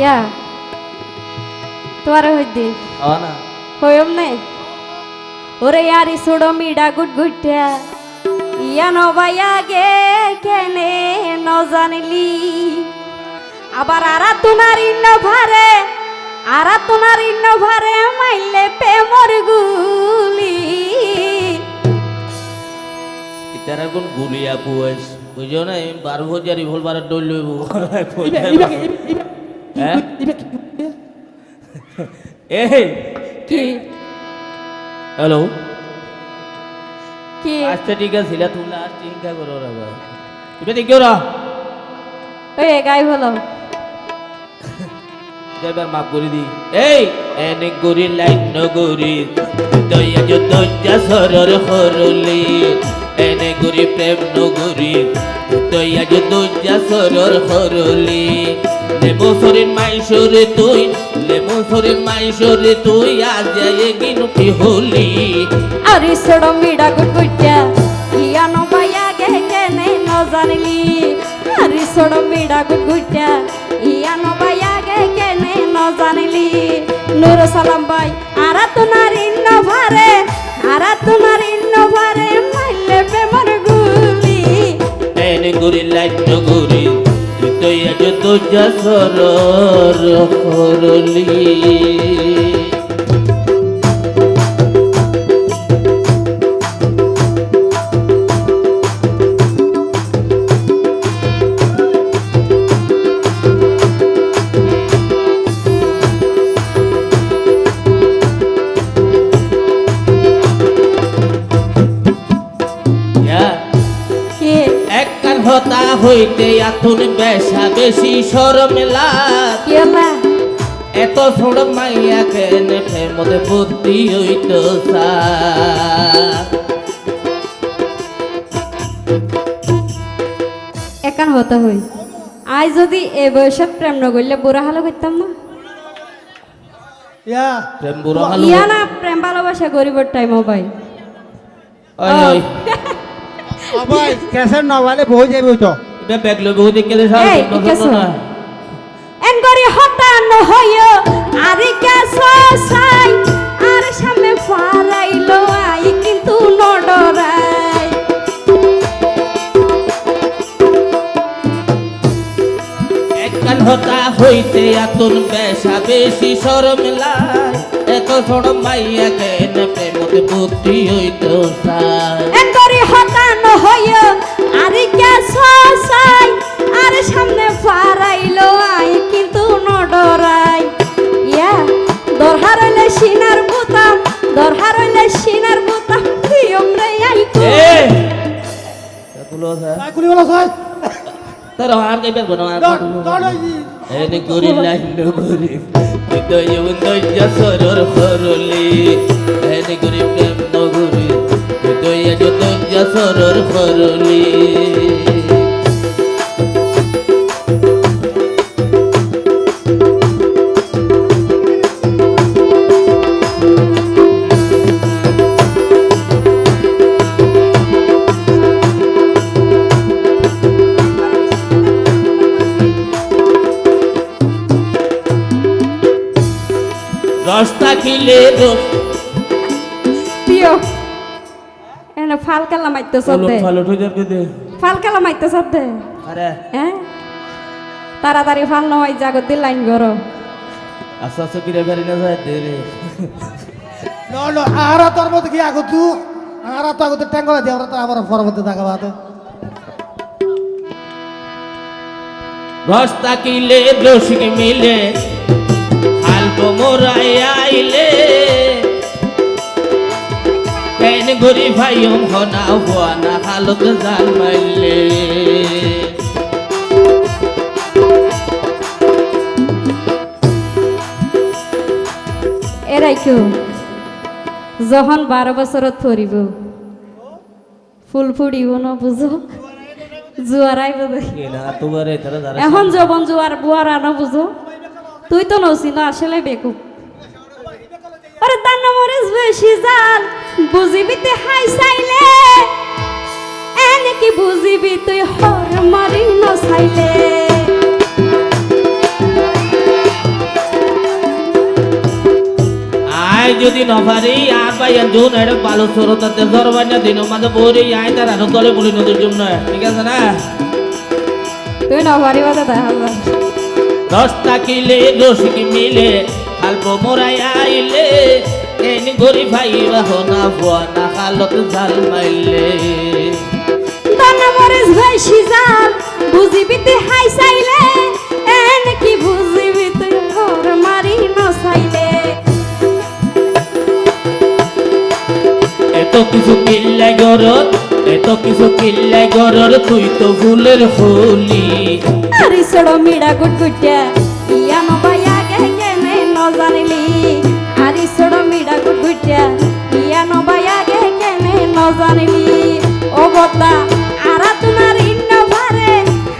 ইয়া তোমার হইদি ও না হইম নে। ওরে ইয়ারি সুড়ো মিডা গুট গুটিয়া ইয়া নবাইয়া গে কেনে ন জানিলি। আবার আরা তোমার ইন্ন ভারে আরা তোমার ইন্ন ভারে মাইলে প্রেমর গুলি। ইতারা কোন গুলিয়া পুয়াইস। বুঝো না বারো হাজারি ভুল বারে ডল লইব হ্যাঁ এই কি? হ্যালো? কি? আচ্ছা ঠিক আছে চিন্তা করো রে ভাই। রা ওই গাই হলো। এবার মাফ করে দি। এই এনে গরি লাইন নগরি দয়া যে দজ্জা সরর হরলি এনে গরি প্রেম নগরি দয়া যে দজ্জা সরর হরলি লেমো সরিন মাইশরে তুই লেমো সরিন মাইশরে তুই, আজ যায় গিনুটি হলি। আরে সড়ো মিডা গুট গুটিয়া ইয়া নবাইয়া গে কেনে ন জানিলি? আরে সড়ো মিডা গুট গুটিয়া ইয়া নবাইয়া গে কেনে ন জানিলি? নূর সালাম ভাই আরা তোমার ইন্ন ভারে এনে গরি লাইন নগরি দয়া যে দজ্জা সরর হইতে আতুন বেশা বেশি হলা এত ছোট মাইয়া কেন মধ্যে বুদ্ধি হইত একান হতে হই। আজ যদি এ বয়সত প্রেম নগরলে বুড়া হালো করতাম না? ইয়া প্রেম বুড়ো হালু ইয়া না প্রেম ভালোবাসা গরিবের টাইম ভাই। ওই ওই নবালে বই যাবে তো দে সারা এই, পছন্দ কেসো? না এন করি হতান হইও আরে কেস সাই আর সামনে ফারাইলো আই কিন্তু নডরাই এক কান হতা হইতে আতুন বেশা বেশি সরমেলা এত ছোট মাইয়া কেন মধ্যে বুদ্ধি হইত সা এন করি হতান হইও কুলি বলো সাই তোর আর কে বের বনো আর এনে গরি লাইন গরি হৃদয় উন্দয় সরর হরলি এনে প্রেম নগরি। সরর হরলি রস প্রিয় এনে ফাল কালা মাইতে সদ্দে ফালুট হয়ে যাবে দে। ফাল কালা মাইতে সদ্দে আরে। হ্যাঁ তাড়াতাড়ি ফাল নয় জাগতির লাইন করো আস্তে আস্তে ফিরে ফেরি না যায় দে রে। ন ন আরা তোর মধ্যে কি আগত তু আরা তো আগত ট্যাঙ্গলা দিয়ে আমরা তো আবার পরবর্তী দেখা রসিক মিলে। হালপ আইলে। কেন গরি ভাইম হনা হুয়ানা হালত জাল মাইলে। এরাই কেউ? যখন বারো বছরত ফরিব ফুল ফুড়িব না বুঝো? জুয়ারাই বুঝো তোমার এখানে যবন জুয়ার বুয়ার আনো বুঝো? তুই তো না আসলে বেকুব। আরে তার নামরেস বেশি জাল বুঝিবিতে হাই সাইলে। এনে কি বুঝিবি তুই হর মারি নসাইলে আয় যদি নভারি আর ভাই যুন পালো বালু সরতাতে জরবাইনা দিন মাঝে বৌরি আই তার আরও গলে বলি নদীর জন্য। ঠিক আছে না? তুই নভারি বাজা দেখা হাজার দশটা কিলে রসিক মিলে অল্প মোরাই আইলে এন গরি ভাইবা হনা ফুয়ানা খালত জাল মাইলে। দানা মরিস ভাই সিজাল বুঝিবি তুই হাই চাইলে এন কি বুঝিবি তুই ঘর মারি নসাইলে এত কিছু কিল্লাই গরর এত কিছু কিল্লাই গরর তুই তো ফুলের ফুলি আরে সড়ো মিড়া গুটগুটিয়া ইয়া নবায়া গে কেনে ন জানিলি। আরে সড়ো মিড়া গুটগুটিয়া ইয়া নবায়া গে কেনে ন জানিলি। ও বদলা আরা তোমার ইন্ন ভারে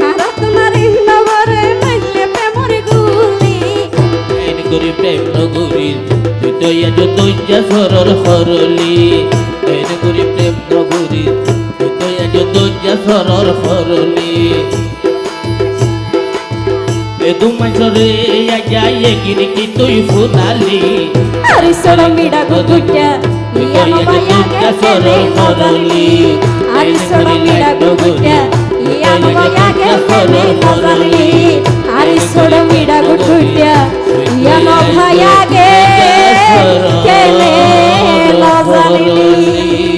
আরা তোমার ইন্ন ভারে মাইলে প্রেমরে গুলি। এন গরি প্রেম নগরী তুই তো সরর হরলি। এন দৈয়া সরর সরলি এদু মাইসরে আয়া এগির কি তুই ফুনালি আরে সরমিডা গো দুইয়া ইয়া মায়া গে সরর সরলি আরে সরমিডা গো দুইয়া ইয়া মায়া গে সরর সরলি আরে সরমিডা গো দুইয়া ইয়া মায়া গে কেলে লজালি